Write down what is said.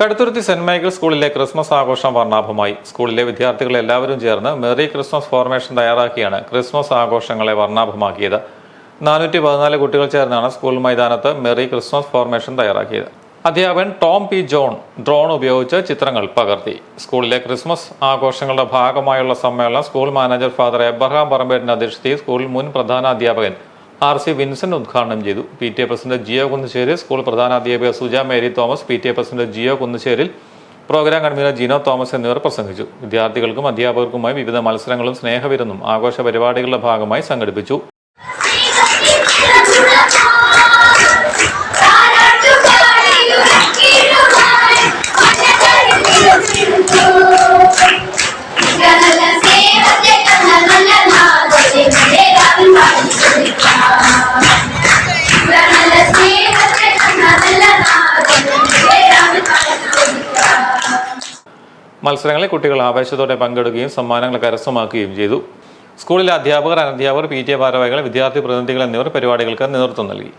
Kaduthuruthy saint Michael സ്കൂളിലെ Christmas ആഘോഷം വർണാഭമായി. സ്കൂളിലെ വിദ്യാർത്ഥികൾ എല്ലാവരും ചേർന്ന് മെറി ക്രിസ്മസ് ഫോർമേഷൻ തയ്യാറാക്കിയാണ് ക്രിസ്മസ് ആഘോഷങ്ങളെ വർണാഭമാക്കിയത്. നാനൂറ്റി പതിനാല് കുട്ടികൾ ചേർന്നാണ് സ്കൂൾ മൈതാനത്ത് മെറി ക്രിസ്മസ് ഫോർമേഷൻ തയ്യാറാക്കിയത്. അധ്യാപകൻ ടോം പി ജോൺ ഡ്രോൺ ഉപയോഗിച്ച് ചിത്രങ്ങൾ പകർത്തി. സ്കൂളിലെ ക്രിസ്മസ് ആഘോഷങ്ങളുടെ ഭാഗമായുള്ള സമ്മേളനം സ്കൂൾ മാനേജർ ഫാദർ എബ്രഹാം പറമ്പേരിന്റെ അധ്യക്ഷതയിൽ സ്കൂൾ മുൻ പ്രധാന അധ്യാപകൻ ആർ സി വിൻസെന്റ് ഉദ്ഘാടനം ചെയ്തു. P T A president Geo Kunnassery school പ്രധാന അധ്യാപിക Suja Mary Thomas P T A president Geo Kunnasseril program convener Jino Thomas എന്നിവർ പ്രസംഗിച്ചു. വിദ്യാർത്ഥികൾക്കും അധ്യാപകർക്കുമായി വിവിധ മത്സരങ്ങളും സ്നേഹവിരുന്നും ആഘോഷ പരിപാടികളുടെ ഭാഗമായി സംഘടിപ്പിച്ചു. മത്സരങ്ങളിൽ കുട്ടികൾ ആവേശത്തോടെ പങ്കെടുക്കുകയും സമ്മാനങ്ങൾ കരസ്ഥമാക്കുകയും ചെയ്തു. സ്കൂളിലെ അധ്യാപകർ അനധ്യാപകർ പി ടി എ ഭാരവാഹികൾ വിദ്യാർത്ഥി പ്രതിനിധികൾ എന്നിവർ പരിപാടികൾക്ക് നേതൃത്വം നൽകി.